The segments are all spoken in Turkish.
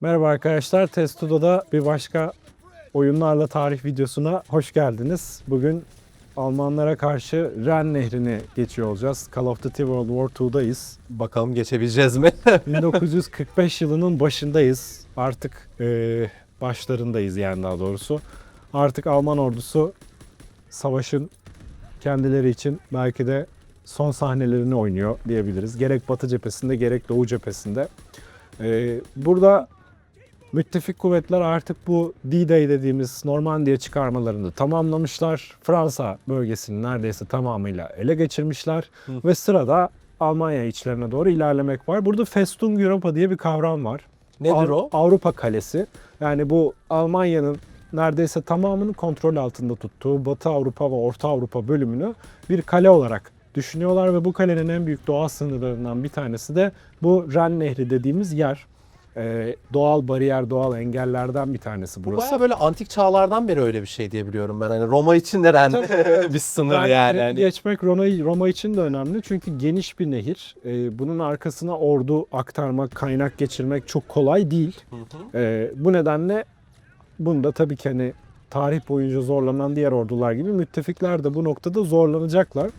Merhaba arkadaşlar, Testudo'da bir başka oyunlarla tarih videosuna hoş geldiniz. Bugün Almanlara karşı Ren Nehri'ni geçiyor olacağız. Call of Duty World War II'dayız. Bakalım geçebileceğiz mi? 1945 yılının başındayız. Artık eee, başlarındayız yani daha doğrusu. Artık Alman ordusu savaşın kendileri için belki de son sahnelerini oynuyor diyebiliriz. Gerek Batı cephesinde gerek Doğu cephesinde. Eee, burada müttefik kuvvetler artık bu D-Day dediğimiz Normandiya çıkarmalarını tamamlamışlar. Fransa bölgesini neredeyse tamamıyla ele geçirmişler. Ve sırada Almanya içlerine doğru ilerlemek var. Burada Festung Europa diye bir kavram var. Nedir Av- o? Avrupa kalesi. Yani bu Almanya'nın neredeyse tamamını kontrol altında tuttuğu Batı Avrupa ve Orta Avrupa bölümünü bir kale olarak düşünüyorlar ve bu kalenin en büyük doğal sınırlarından bir tanesi de bu Ren Nehri dediğimiz yer. Ee, doğal bariyer, doğal engellerden bir tanesi Bu burası. baya böyle antik çağlardan beri öyle bir şey diye biliyorum ben. Hani Roma için de bir sınır Ben- yani. e, Hani Geçmek Roma, Roma için de önemli çünkü geniş bir nehir. Ee, bunun arkasına ordu aktarmak, kaynak geçirmek çok kolay değil. Hı hı. Ee, bu nedenle bunda tabii ki hani tarih boyunca zorlanan diğer ordular gibi müttefikler de bu noktada zorlanacaklar.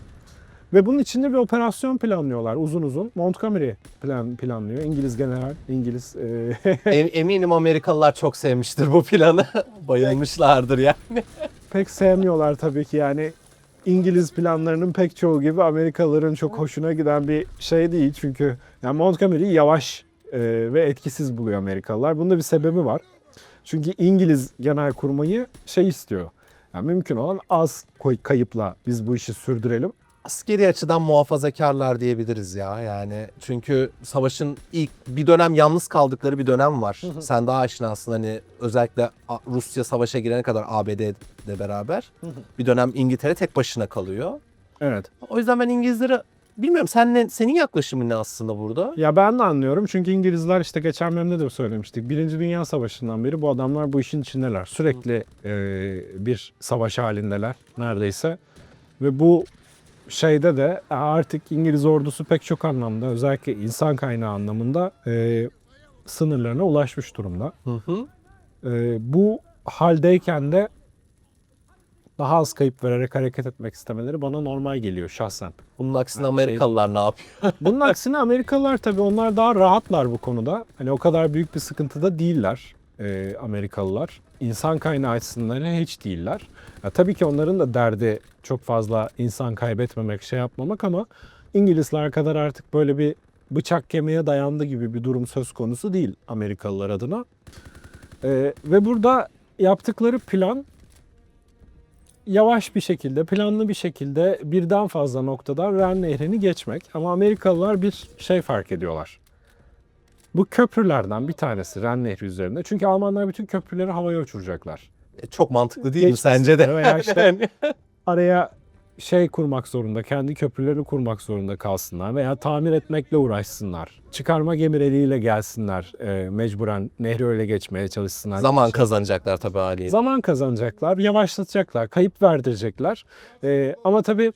Ve bunun içinde bir operasyon planlıyorlar uzun uzun. Montgomery plan, planlıyor. İngiliz general, İngiliz e, Em- Eminim Amerikalılar çok sevmiştir bu planı. Bayılmışlardır ya. pek sevmiyorlar tabii ki yani İngiliz planlarının pek çoğu gibi Amerikalıların çok hoşuna giden bir şey değil. Çünkü yani Montgomery yavaş e, ve etkisiz buluyor Amerikalılar. Bunun da bir sebebi var. Çünkü İngiliz genel kurmayı şey istiyor. Yani mümkün olan az kayıpla biz bu işi sürdürelim. Askeri açıdan muhafazakarlar diyebiliriz ya yani. Çünkü savaşın ilk bir dönem yalnız kaldıkları bir dönem var. Sen daha aşinasın hani özellikle Rusya savaşa girene kadar ABD ile beraber. bir dönem İngiltere tek başına kalıyor. Evet. O yüzden ben İngilizlere bilmiyorum sen ne, senin yaklaşımın ne aslında burada? Ya ben de anlıyorum çünkü İngilizler işte geçen bölümde de söylemiştik. Birinci Dünya Savaşı'ndan beri bu adamlar bu işin içindeler. Sürekli e, bir savaş halindeler neredeyse. Ve bu şeyde de artık İngiliz ordusu pek çok anlamda özellikle insan kaynağı anlamında e, sınırlarına ulaşmış durumda. Hı hı. E, bu haldeyken de daha az kayıp vererek hareket etmek istemeleri bana normal geliyor şahsen. Bunun aksine şey- Amerikalılar ne yapıyor? Bunun aksine Amerikalılar tabii onlar daha rahatlar bu konuda. Hani o kadar büyük bir sıkıntıda değiller e, Amerikalılar. İnsan kaynağı açısından hiç değiller. Ya, tabii ki onların da derdi çok fazla insan kaybetmemek, şey yapmamak ama İngilizler kadar artık böyle bir bıçak kemiğe dayandı gibi bir durum söz konusu değil Amerikalılar adına. E, ve burada yaptıkları plan yavaş bir şekilde, planlı bir şekilde birden fazla noktadan Ren Nehri'ni geçmek. Ama Amerikalılar bir şey fark ediyorlar. Bu köprülerden bir tanesi Ren Nehri üzerinde. Çünkü Almanlar bütün köprüleri havaya uçuracaklar. E, Çok mantıklı değil mi sence de? Veya işte araya şey kurmak zorunda, kendi köprülerini kurmak zorunda kalsınlar veya tamir etmekle uğraşsınlar. Çıkarma gemileriyle gelsinler, e, mecburen nehri öyle geçmeye çalışsınlar. Zaman kazanacaklar tabii haliyle. Zaman kazanacaklar, yavaşlatacaklar, kayıp verdirecekler. Ee, ama tabii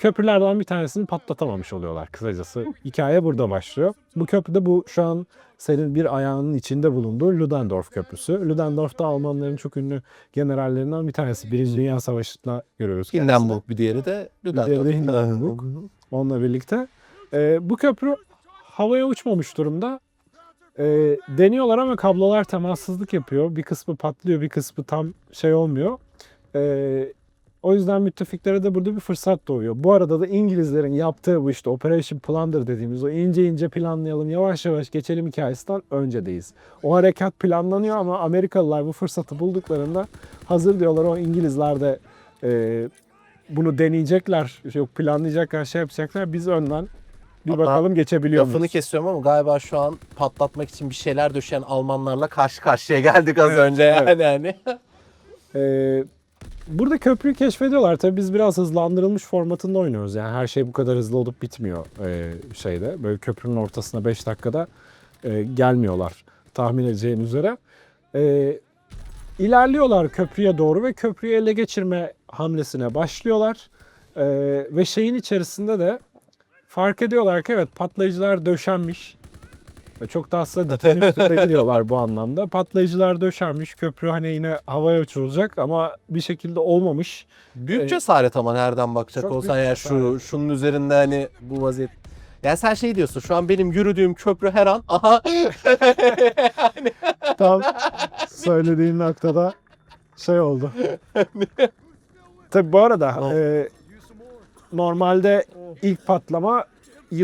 köprülerden bir tanesini patlatamamış oluyorlar kısacası. Hikaye burada başlıyor. Bu köprüde bu şu an senin bir ayağının içinde bulunduğu Ludendorff Köprüsü. Ludendorff da Almanların çok ünlü generallerinden bir tanesi. Birinci Dünya Savaşı'nda görüyoruz. Hindenburg bir diğeri de diğeri de Hindenburg. Onunla birlikte. Ee, bu köprü havaya uçmamış durumda. Ee, deniyorlar ama kablolar temassızlık yapıyor. Bir kısmı patlıyor, bir kısmı tam şey olmuyor. Ee, o yüzden müttefiklere de burada bir fırsat doğuyor. Bu arada da İngilizlerin yaptığı bu işte Operation Plunder dediğimiz o ince ince planlayalım, yavaş yavaş geçelim hikayesinden öncedeyiz. O harekat planlanıyor ama Amerikalılar bu fırsatı bulduklarında hazır diyorlar o İngilizler de e, bunu deneyecekler, yok planlayacaklar, şey yapacaklar. Biz önden bir Hatta bakalım geçebiliyor Lafını muyuz? kesiyorum ama galiba şu an patlatmak için bir şeyler döşeyen Almanlarla karşı karşıya geldik az Evet, önce yani. yani. Ee, burada köprüyü keşfediyorlar. Tabii biz biraz hızlandırılmış formatında oynuyoruz. Yani her şey bu kadar hızlı olup bitmiyor e, şeyde. Böyle köprünün ortasına 5 dakikada e, gelmiyorlar tahmin edeceğin üzere. E, ilerliyorlar köprüye doğru ve köprüyü ele geçirme hamlesine başlıyorlar. Ve şeyin içerisinde de fark ediyorlar ki evet patlayıcılar döşenmiş. Çok da aslında ditenin üstünde gidiyorlar bu anlamda. Patlayıcılar döşenmiş. Köprü hani yine havaya uçurulacak ama bir şekilde olmamış. Büyük Ee, cesaret ama nereden bakacak çok olsan büyük ya şu cesaret. şunun üzerinde hani bu vaziyet. Ya sen şey diyorsun şu an benim yürüdüğüm köprü her an aha Tam söylediğin noktada şey oldu. Tabi bu arada e, normalde ilk patlamayı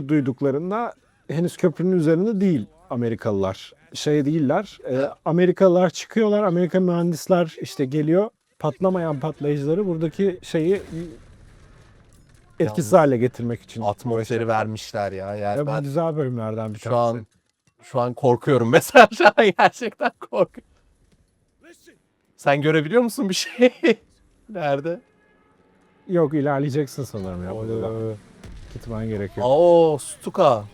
duyduklarında henüz köprünün üzerinde değil Amerikalılar. Şey değiller. e, Amerikalılar çıkıyorlar. Amerika mühendisler işte geliyor. Patlamayan patlayıcıları buradaki şeyi etkisiz hale getirmek için. atmosferi vermişler ya. Yani bu ben güzel bölümlerden bir şu an şu an korkuyorum mesela şu an gerçekten korkuyorum. Sen görebiliyor musun bir şey? Nerede? Yok ilerleyeceksin sanırım ya. Gitmen gerekiyor. Oo Stuka.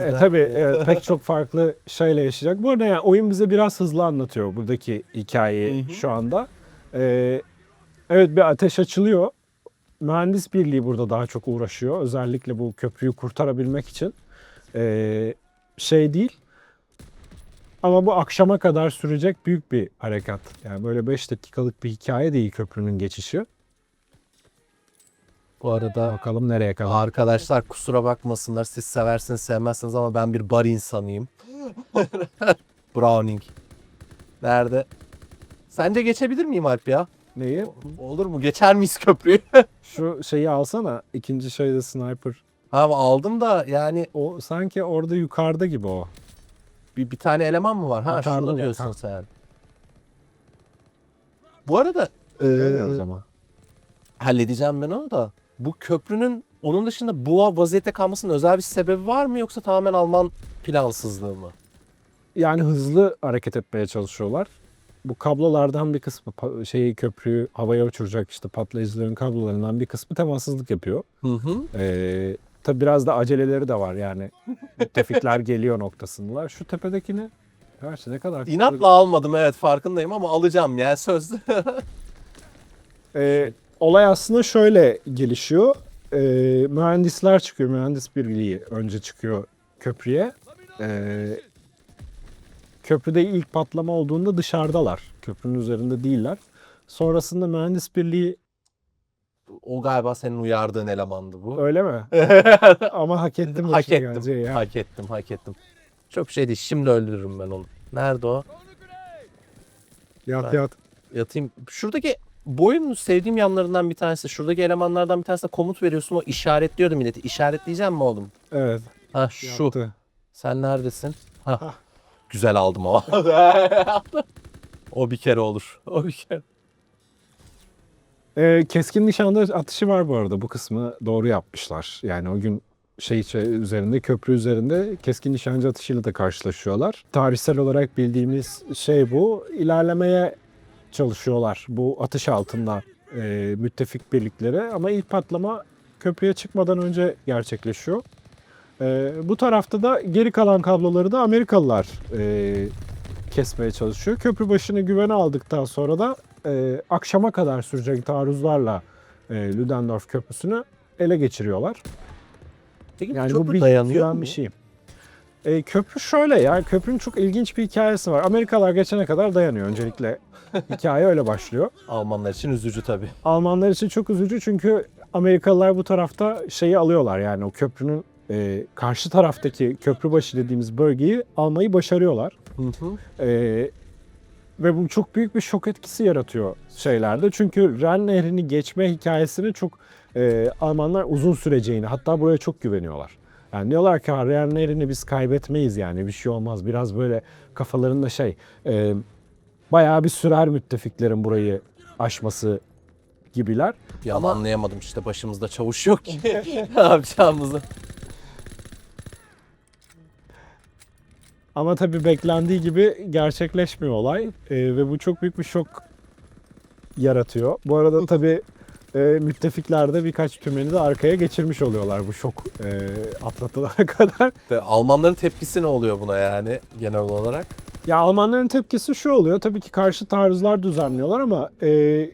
E, tabii evet, pek çok farklı şeyle yaşayacak. Bu arada yani oyun bize biraz hızlı anlatıyor buradaki hikayeyi Hı hı. şu anda. E, evet bir ateş açılıyor. Mühendis birliği burada daha çok uğraşıyor. Özellikle bu köprüyü kurtarabilmek için. E, şey değil. Ama bu akşama kadar sürecek büyük bir harekat. Yani böyle 5 dakikalık bir hikaye değil köprünün geçişi. Bu arada Bakalım nereye kadar. Arkadaşlar kusura bakmasınlar siz seversiniz sevmezsiniz ama ben bir bar insanıyım. Browning. Nerede? Sence geçebilir miyim Alp ya? Neyi? Olur mu? Geçer miyiz köprüyü? Şu şeyi alsana. İkinci şeyde sniper. ha aldım da yani O sanki orada yukarıda gibi o. bir, bir tane eleman mı var? Ha Yukarıda şurada var, diyorsun sen. Bu arada Görüyoruz eee, ama. halledeceğim ben onu da. Bu köprünün onun dışında bu vaziyette kalmasının özel bir sebebi var mı yoksa tamamen Alman plansızlığı mı? Yani hızlı hareket etmeye çalışıyorlar. Bu kablolardan bir kısmı şeyi köprüyü havaya uçuracak işte patlayıcıların kablolarından bir kısmı temassızlık yapıyor. Hı hı. Ee, tabi biraz da aceleleri de var yani. Müttefikler geliyor noktasındalar. Şu tepedekini Gerçi ne kadar İnatla almadım evet farkındayım ama alacağım yani söz. Ee, olay aslında şöyle gelişiyor. Ee, mühendisler çıkıyor, mühendis birliği önce çıkıyor köprüye. Ee, köprüde ilk patlama olduğunda dışarıdalar. Köprünün üzerinde değiller. Sonrasında mühendis birliği o galiba senin uyardığın elemandı bu. öyle mi? Ama hak ettim. hak ettim. ya. Hak ettim, hak ettim. Çok şey değil. Şimdi öldürürüm ben onu. Nerede o? Yat Ben- yat. Yatayım. Şuradaki bu oyunun sevdiğim yanlarından bir tanesi. Şuradaki elemanlardan bir tanesi komut veriyorsun o işaretliyordu milleti. İşaretleyeceğim mi oğlum? Evet. Ha şu. Yattı. Sen neredesin? Hah. Ha. Güzel aldım ama. o bir kere olur. O bir kere. Ee, keskin nişanda atışı var bu arada. Bu kısmı doğru yapmışlar. Yani o gün şey şey üzerinde köprü üzerinde keskin nişancı atışıyla da karşılaşıyorlar. Tarihsel olarak bildiğimiz şey bu. İlerlemeye çalışıyorlar bu atış altında e, müttefik birlikleri ama ilk patlama köprüye çıkmadan önce gerçekleşiyor. E, bu tarafta da geri kalan kabloları da Amerikalılar e, kesmeye çalışıyor. Köprü başını güvene aldıktan sonra da e, akşama kadar sürecek taarruzlarla e, Ludendorff Köprüsü'nü ele geçiriyorlar. Peki Yani köprü bu bir dayanıyor mu? bir şey. E, köprü şöyle yani köprünün çok ilginç bir hikayesi var. Amerikalılar geçene kadar dayanıyor öncelikle. Hikaye öyle başlıyor. Almanlar için üzücü tabii. Almanlar için çok üzücü çünkü Amerikalılar bu tarafta şeyi alıyorlar yani o köprünün e, karşı taraftaki köprübaşı dediğimiz bölgeyi almayı başarıyorlar. Hı hı. Ee, ve bu çok büyük bir şok etkisi yaratıyor şeylerde. Çünkü Ren Nehri'ni geçme hikayesini çok e, Almanlar uzun süreceğini hatta buraya çok güveniyorlar. Yani diyorlar ki "Ha, Ren Nehri'ni biz kaybetmeyiz yani bir şey olmaz. Biraz böyle kafalarında şey e, bayağı bir sürer müttefiklerin burayı aşması gibiler. Bir an anlayamadım işte başımızda çavuş yok ki. ne yapacağımızı. Ama tabii beklendiği gibi gerçekleşmiyor olay Ee, ve bu çok büyük bir şok yaratıyor. Bu arada tabii e, müttefikler de birkaç tümeni de arkaya geçirmiş oluyorlar bu şok e, atlatılana kadar. Almanların tepkisi ne oluyor buna yani genel olarak? Ya Almanların tepkisi şu oluyor. Tabii ki karşı taarruzlar düzenliyorlar ama e,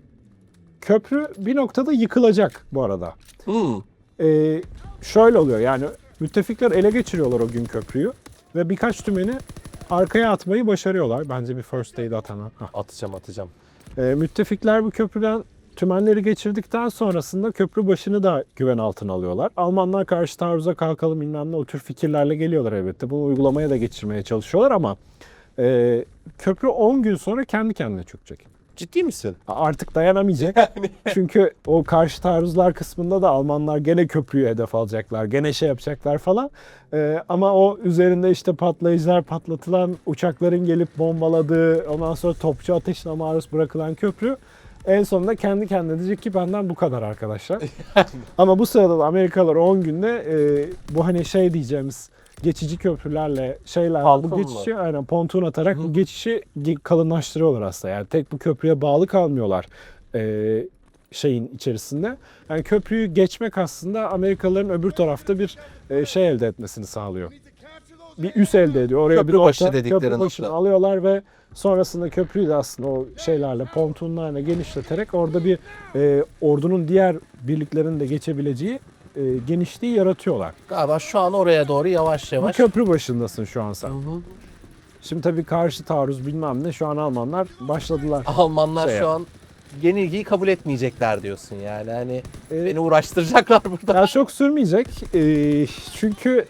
köprü bir noktada yıkılacak bu arada. Hmm. e, şöyle oluyor yani müttefikler ele geçiriyorlar o gün köprüyü ve birkaç tümeni arkaya atmayı başarıyorlar. Bence bir first aid atana. Hah. Atacağım atacağım. Ee, müttefikler bu köprüden tümenleri geçirdikten sonrasında köprü başını da güven altına alıyorlar. Almanlar karşı taarruza kalkalım bilmem ne o tür fikirlerle geliyorlar elbette. Bunu uygulamaya da geçirmeye çalışıyorlar ama e, köprü 10 gün sonra kendi kendine çökecek. Ciddi misin? Artık dayanamayacak. Çünkü o karşı taarruzlar kısmında da Almanlar gene köprüyü hedef alacaklar. Gene şey yapacaklar falan. Ee, ama o üzerinde işte patlayıcılar patlatılan uçakların gelip bombaladığı ondan sonra topçu ateşine maruz bırakılan köprü en sonunda kendi kendine diyecek ki benden bu kadar arkadaşlar. ama bu sırada da Amerikalılar 10 günde e, bu hani şey diyeceğimiz geçici köprülerle şeyler Halkın bu mı? geçişi aynen ponton atarak bu geçişi ge- kalınlaştırıyorlar aslında. Yani tek bu köprüye bağlı kalmıyorlar e, şeyin içerisinde. Yani köprüyü geçmek aslında Amerikalıların öbür tarafta bir e, şey elde etmesini sağlıyor. Bir üs elde ediyor. Oraya Köprü bir başı orta- dedikleri köprü başını nokta. alıyorlar ve sonrasında köprüyü de aslında o şeylerle pontonlarla genişleterek orada bir e, ordunun diğer birliklerin de geçebileceği e, genişliği yaratıyorlar. Galiba şu an oraya doğru yavaş Bu yavaş. köprü başındasın şu an sen. Hı hı. Şimdi tabii karşı taarruz bilmem ne şu an Almanlar başladılar. Almanlar Şey şu an yenilgiyi kabul etmeyecekler diyorsun yani. Hani E, beni uğraştıracaklar burada. Ya çok sürmeyecek. Ee, çünkü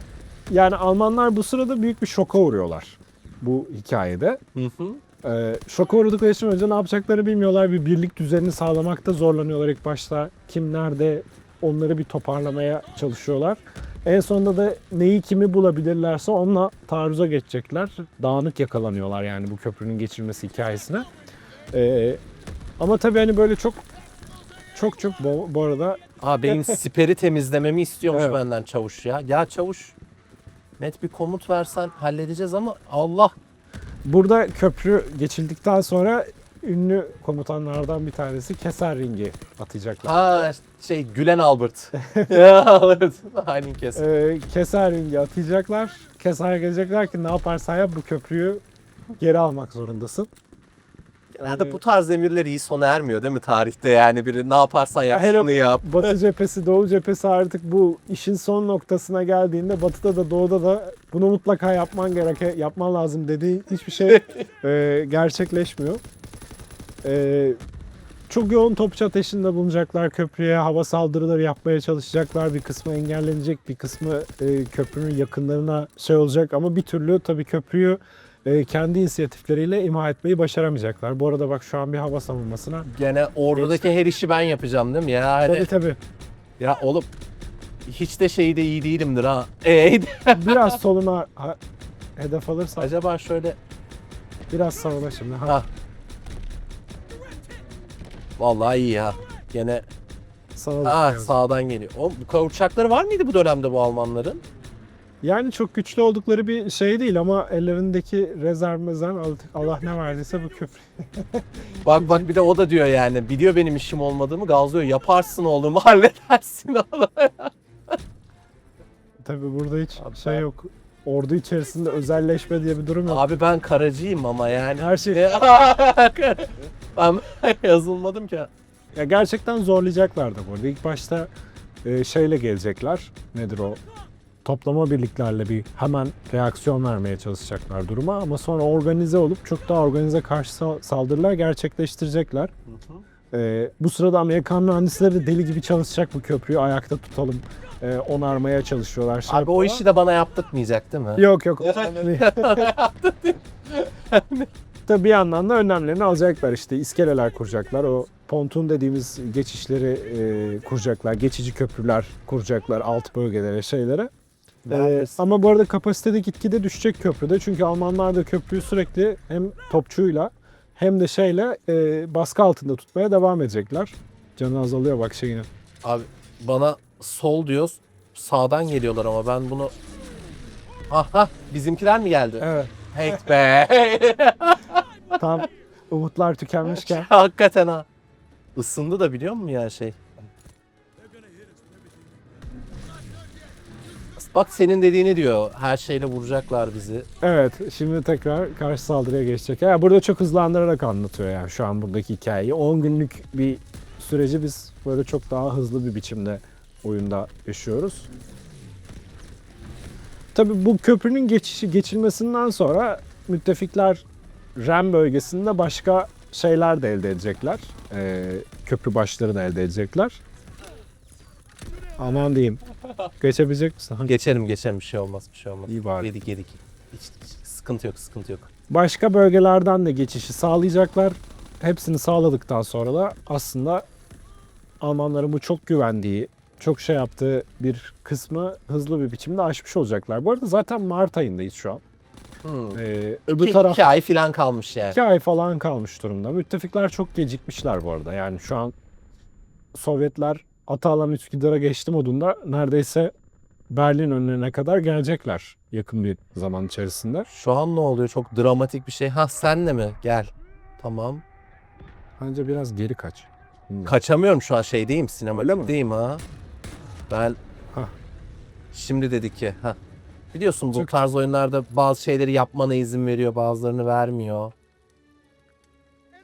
yani Almanlar bu sırada büyük bir şoka uğruyorlar bu hikayede. Hı hı. Ee, şoka uğradıkları için önce ne yapacaklarını bilmiyorlar. Bir birlik düzenini sağlamakta zorlanıyorlar ilk başta. Kim nerede onları bir toparlamaya çalışıyorlar. En sonunda da neyi kimi bulabilirlerse onunla taarruza geçecekler. Dağınık yakalanıyorlar yani bu köprünün geçilmesi hikayesine. Ee, ama tabii hani böyle çok çok çok bu, bu arada Aa benim siperi temizlememi istiyormuş Evet. benden çavuş ya. Ya çavuş net bir komut versen halledeceğiz ama Allah Burada köprü geçildikten sonra ünlü komutanlardan bir tanesi keser ringi atacaklar. Ha şey Gülen Albert. evet. Aynen kes. Ee, keser ringi atacaklar. Keser gelecekler ki ne yaparsan yap bu köprüyü geri almak zorundasın. Genelde bu tarz emirler iyi sona ermiyor değil mi tarihte yani biri ne yaparsan yap Hele- şunu yap. Batı cephesi, Doğu cephesi artık bu işin son noktasına geldiğinde Batı'da da Doğu'da da bunu mutlaka yapman gerek, yapman lazım dediği hiçbir şey e, gerçekleşmiyor. E, çok yoğun topçu ateşinde bulunacaklar köprüye, hava saldırıları yapmaya çalışacaklar. Bir kısmı engellenecek, bir kısmı e, köprünün yakınlarına şey olacak ama bir türlü tabii köprüyü e, kendi inisiyatifleriyle imha etmeyi başaramayacaklar. Bu arada bak şu an bir hava savunmasına. Gene ordudaki her işi ben yapacağım değil mi? Yani Tabii tabii. ya oğlum hiç de şeyde iyi değilimdir ha. Ee, Biraz soluna ha- hedef alırsan acaba şöyle biraz sağına şimdi. Ha, ha. Vallahi iyi ya. Gene sağa ah, bakıyoruz. sağdan geliyor. Oğlum bu kadar uçakları var mıydı bu dönemde bu Almanların? Yani çok güçlü oldukları bir şey değil ama ellerindeki rezerv mezen Allah ne verdiyse bu köprü. Bak bak bir de o da diyor yani. Biliyor benim işim olmadığımı gazlıyor. Yaparsın oğlum halledersin oğlum. Tabii burada hiç Abi şey ben- yok. Ordu içerisinde özelleşme diye bir durum yok. Abi ben karacıyım ama yani. Her şey ben yazılmadım ki. ya gerçekten zorlayacaklar da bu arada. İlk başta e, şeyle gelecekler. Nedir o? Toplama birliklerle bir hemen reaksiyon vermeye çalışacaklar duruma ama sonra organize olup çok daha organize karşı sa- saldırılar gerçekleştirecekler. Ee, bu sırada Amerikan mühendisleri de deli gibi çalışacak bu köprüyü ayakta tutalım, e, onarmaya çalışıyorlar. Şey Abi o yapıyorlar. işi de bana yaptırtmayacak değil mi? Yok yok. Tabii bir yandan da önlemlerini alacaklar işte iskeleler kuracaklar. O ponton dediğimiz geçişleri e, kuracaklar. Geçici köprüler kuracaklar alt bölgelere şeylere. Ee, ama bu arada kapasitede gitgide düşecek köprüde. Çünkü Almanlar da köprüyü sürekli hem topçuyla hem de şeyle e, baskı altında tutmaya devam edecekler. Canı azalıyor bak şeyine. Abi bana sol diyoruz. Sağdan geliyorlar ama ben bunu... Aha bizimkiler mi geldi? Evet. Heyt be. Tam umutlar tükenmişken. Hakikaten ha. Isındı da biliyor musun ya şey? Bak senin dediğini diyor. Her şeyle vuracaklar bizi. Evet, şimdi tekrar karşı saldırıya geçecek. Yani burada çok hızlandırarak anlatıyor yani şu an buradaki hikayeyi. 10 günlük bir süreci biz böyle çok daha hızlı bir biçimde oyunda yaşıyoruz. Tabii bu köprünün geçişi geçilmesinden sonra müttefikler Ren bölgesinde başka şeyler de elde edecekler. Ee, köprü başları da elde edecekler. Aman diyeyim. Geçebilecek misin? Hangi- Geçelim geçelim bir şey olmaz bir şey olmaz. İyi bari. Yedik yedik. Hiç, hiç sıkıntı yok sıkıntı yok. Başka bölgelerden de geçişi sağlayacaklar. Hepsini sağladıktan sonra da aslında Almanların bu çok güvendiği, çok şey yaptığı bir kısmı hızlı bir biçimde aşmış olacaklar. Bu arada zaten Mart ayındayız şu an. Hmm. Ee, öbür İki, taraf iki ay falan kalmış yani. iki ay falan kalmış durumda. Müttefikler çok gecikmişler bu arada. Yani şu an Sovyetler Atalan Üsküdar'a geçti modunda neredeyse Berlin önüne kadar gelecekler yakın bir zaman içerisinde. Şu an ne oluyor? Çok dramatik bir şey. Ha senle mi? Gel. Tamam. Bence biraz geri kaç. Bilmiyorum. Kaçamıyorum şu an şeydeyim sinema. Öyle mi? Değil ha. Ben Hah. şimdi dedik ki ha. Biliyorsun bu Çok- tarz oyunlarda bazı şeyleri yapmana izin veriyor, bazılarını vermiyor.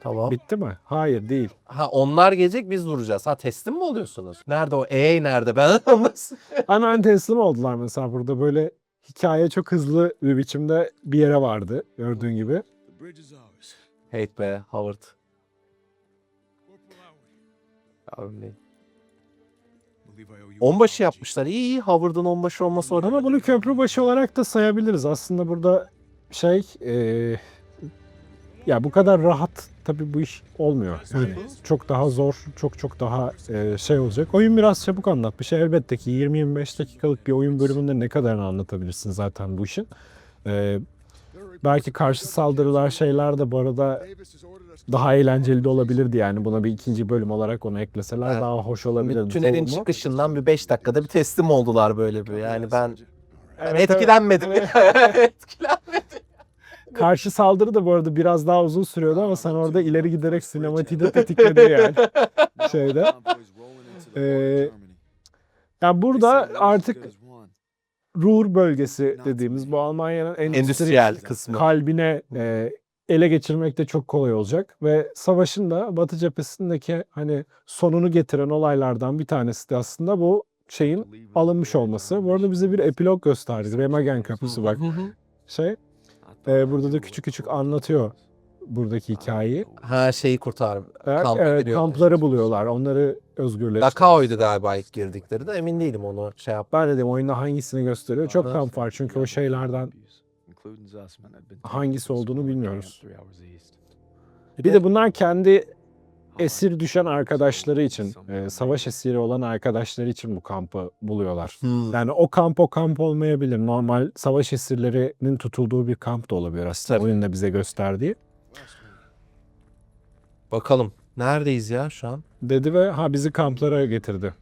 Tamam. Bitti mi? Hayır değil. Ha onlar gelecek biz vuracağız. Ha teslim mi oluyorsunuz? Nerede o? E nerede? Ben anlasın. Hemen teslim oldular mesela burada böyle hikaye çok hızlı bir biçimde bir yere vardı gördüğün gibi. The bridge is ours. Hate be Howard. Corporal Howard, Abi ne? Onbaşı yapmışlar. İyi iyi Howard'ın onbaşı olması orada. Ama bunu köprü başı olarak da sayabiliriz. Aslında burada şey eee, ya bu kadar rahat tabii bu iş olmuyor. Yani çok daha zor, çok çok daha eee, şey olacak. Oyun biraz çabuk anlatmış. Elbette ki 20-25 dakikalık bir oyun bölümünde ne kadarını anlatabilirsin zaten bu işin. Eee, belki karşı saldırılar şeyler de bu arada Daha eğlenceli de olabilirdi yani. Buna bir ikinci bölüm olarak onu ekleseler Evet. daha hoş olabilirdi. Tünelin çıkışından bir 5 dakikada bir teslim oldular böyle bir. Yani ben, ben Evet, evet. etkilenmedim. Etkilenmedim. Karşı saldırı da bu arada biraz daha uzun sürüyordu ama sen orada ileri giderek sinematiği de tetikledin yani. Şeyde. Ee. Yani burada artık. Ruhr bölgesi dediğimiz bu Almanya'nın endüstri Endüstriyel kısmı. kalbine e, ele geçirmek de çok kolay olacak ve savaşın da Batı cephesindeki hani sonunu getiren olaylardan bir tanesi de aslında bu şeyin alınmış olması. Bu arada bize bir epilog gösterdi. Remagen Köprüsü bak. Şey e, burada da küçük küçük anlatıyor buradaki hikayeyi. Ha şeyi kurtar. Evet, Kampa evet, kampları buluyorlar. Onları özgürleştiriyor. Dakao'ydu galiba ilk girdikleri de emin değilim onu şey yap. Ben dedim oyunda hangisini gösteriyor. Çok kamp var çünkü o şeylerden hangisi olduğunu bilmiyoruz. Bir de bunlar kendi esir düşen arkadaşları için, e, savaş esiri olan arkadaşları için bu kampı buluyorlar. Hmm. Yani o kamp o kamp olmayabilir. Normal savaş esirlerinin tutulduğu bir kamp da olabilir aslında. Tabii. Oyunda bize gösterdiği. Bakalım. Neredeyiz ya şu an? Dedi ve ha bizi kamplara getirdi.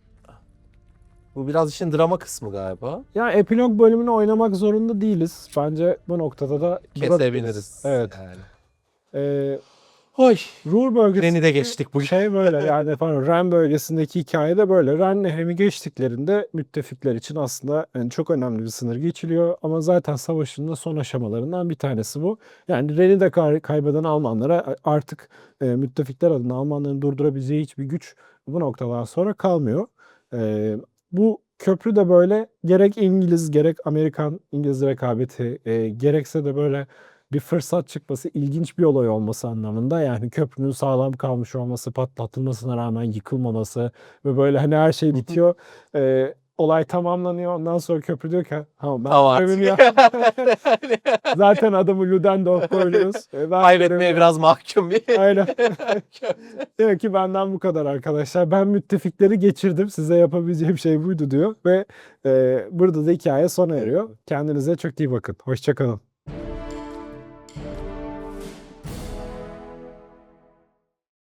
Bu biraz işin drama kısmı galiba. Ya epilog bölümünü oynamak zorunda değiliz. Bence bu noktada da Kesebiliriz. Evet. Yani. Ee, Oy. Ruhr bölgesi Treni de geçtik bu. şey böyle yani pardon Ren bölgesindeki hikaye de böyle. Ren Nehri'ni geçtiklerinde müttefikler için aslında yani çok önemli bir sınır geçiliyor. Ama zaten savaşın da son aşamalarından bir tanesi bu. Yani Ren'i de kay- kaybeden Almanlara artık e, müttefikler adına Almanların durdurabileceği hiçbir güç bu noktadan sonra kalmıyor. E, bu köprü de böyle gerek İngiliz gerek Amerikan İngiliz rekabeti e, gerekse de böyle bir fırsat çıkması, ilginç bir olay olması anlamında. Yani köprünün sağlam kalmış olması, patlatılmasına rağmen yıkılmaması ve böyle hani her şey bitiyor. Ee, olay tamamlanıyor. Ondan sonra köprü diyor ki ha ben Tamam yap- Zaten adamı Ludendorff koyuyoruz. Ben Kaybetmeye biraz mahkum bir. Aynen. Diyor ki benden bu kadar arkadaşlar. Ben müttefikleri geçirdim. Size yapabileceğim şey buydu diyor. Ve e, burada da hikaye sona eriyor. Kendinize çok iyi bakın. Hoşçakalın.